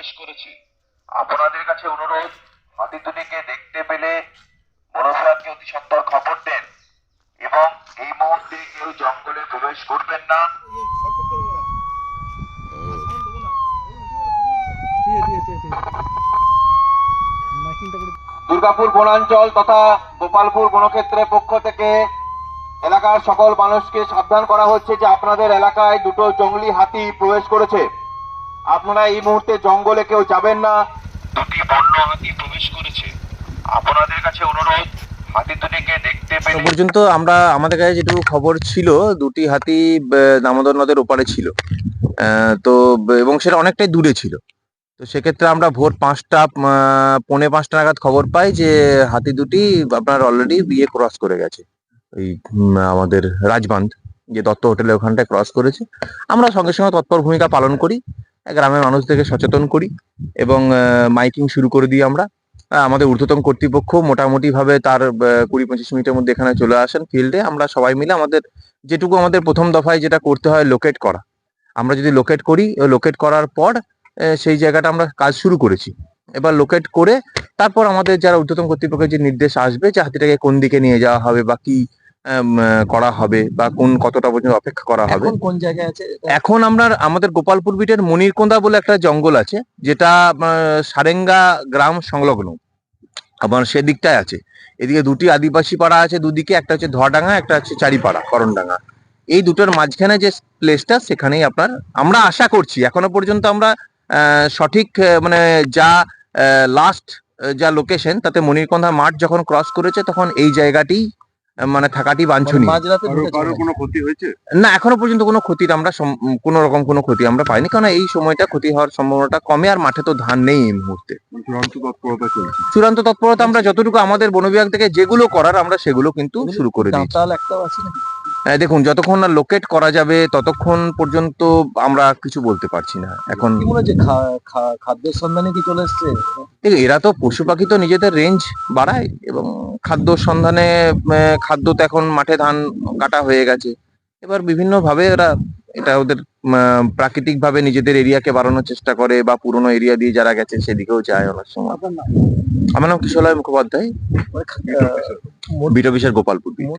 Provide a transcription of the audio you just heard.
প্রবেশ করেছে। আপনাদের কাছে অনুরোধ, হাতি দুটিকে দেখতে পেলে বনবিভাগকে অতি সত্তর খবর দেন এবং এই মুহূর্তে কেউ জঙ্গলে প্রবেশ করবেন না। দুর্গাপুর বনাঞ্চল তথা গোপালপুর বনক্ষেত্রের পক্ষ থেকে এলাকার সকল মানুষকে সাবধান করা হচ্ছে যে আপনাদের এলাকায় দুটো জঙ্গলি হাতি প্রবেশ করেছে। আপনারা এই মুহূর্তে জঙ্গলে কেউ যাবেন না। দুটি বন্য হাতি প্রবেশ করেছে। আপনাদের কাছে অনুরোধ হাতি দুটিকে দেখতে পেলে। পর্যন্ত আমরা আমাদের কাছে যেটুকু খবর ছিল দুটি হাতি দামোদর নদের ওপারে ছিল। তো এবং সেটা অনেকটাই দূরে ছিল। তো সেক্ষেত্রে আমরা ভোর পাঁচটা পৌনে পাঁচটা নাগাদ খবর পাই যে হাতি দুটি আপনার অলরেডি বিয়ে ক্রস করে গেছে। ওই আমাদের রাজবান্ধ যে দত্ত হোটেলের ওখানটায় ক্রস করেছে। আমরা সঙ্গে সঙ্গে তৎপর ভূমিকা পালন করি। গ্রামের মানুষদেরকে সচেতন করি এবং মাইকিং শুরু করে দিই আমরা। আমাদের ঊর্ধ্বতন কর্তৃপক্ষ মোটামুটি ভাবে তার কুড়ি পঁচিশ মিনিটের মধ্যে এখানে চলে আসেন ফিল্ডে আমরা সবাই মিলে আমাদের যেটুকু আমাদের প্রথম দফায় যেটা করতে হয় লোকেট করা। আমরা যদি লোকেট করি লোকেট করার পর সেই জায়গাটা আমরা কাজ শুরু করেছি। এবার লোকেট করে তারপর আমাদের যারা ঊর্ধ্বতন কর্তৃপক্ষের যে নির্দেশ আসবে যে হাতিটাকে কোন দিকে নিয়ে যাওয়া হবে বা কি করা হবে বা কোন কতটা পর্যন্ত অপেক্ষা করা হবে। কোন জায়গায় আছে এখন আমরা আমাদের গোপালপুর বিটের মনিরকোন্দা বলে একটা জঙ্গল আছে যেটা সারেঙ্গা গ্রাম সংলগ্ন। আবার সেদিকটায় আছে। এদিকে দুটি আদিবাসী পাড়া আছে দুদিকে একটা হচ্ছে ধোয়াডাঙ্গা একটা হচ্ছে চারিপাড়া করণডাঙ্গা। এই দুটোর মাঝখানে যে প্লেসটা সেখানেই আপনার আমরা আশা করছি এখনও পর্যন্ত আমরা সঠিক মানে যা লাস্ট যা লোকেশন তাতে মনিরকন্ধা মাঠ যখন ক্রস করেছে তখন এই জায়গাটি মানে থাকাটি বাঞ্ছনীয়। মাঝরাতে ঢুকেছে কোনো ক্ষতি হয়েছে? না এখনও পর্যন্ত কোনো ক্ষতির আমরা কোন কোনো রকম কোনো ক্ষতি আমরা পাইনি। কারণ এই সময়টা ক্ষতি হওয়ার সম্ভাবনাটা কমে আর মাঠে তো ধান নেই এই মুহূর্তে। চূড়ান্ত তৎপরতা চলছে চূড়ান্ত তৎপরতা আমরা যতটুকু আমাদের বন বিভাগ থেকে যেগুলো করার আমরা সেগুলো কিন্তু শুরু করে দিয়েছি। আহ, দেখুন যতক্ষণ না লোকেট করা যাবে ততক্ষণ পর্যন্ত আমরা কিছু বলতে পারছি না। এখন খাদ্যের সন্ধানে কি চলে এসছে? এরা তো পশু পাখি তো নিজেদের রেঞ্জ বাড়ায় এবং খাদ্য সন্ধানে খাদ্য তো এখন মাঠে ধান কাটা হয়ে গেছে। এবার বিভিন্ন ভাবে এরা এটা ওদের প্রাকৃতিক ভাবে নিজেদের এরিয়াকে বাড়ানোর চেষ্টা করে বা পুরোনো এরিয়া দিয়ে যারা গেছে সেদিকেও যায় অনেক সময়? আমার নাম কিশোরয় মুখোপাধ্যায়। আহ, গোপালপুর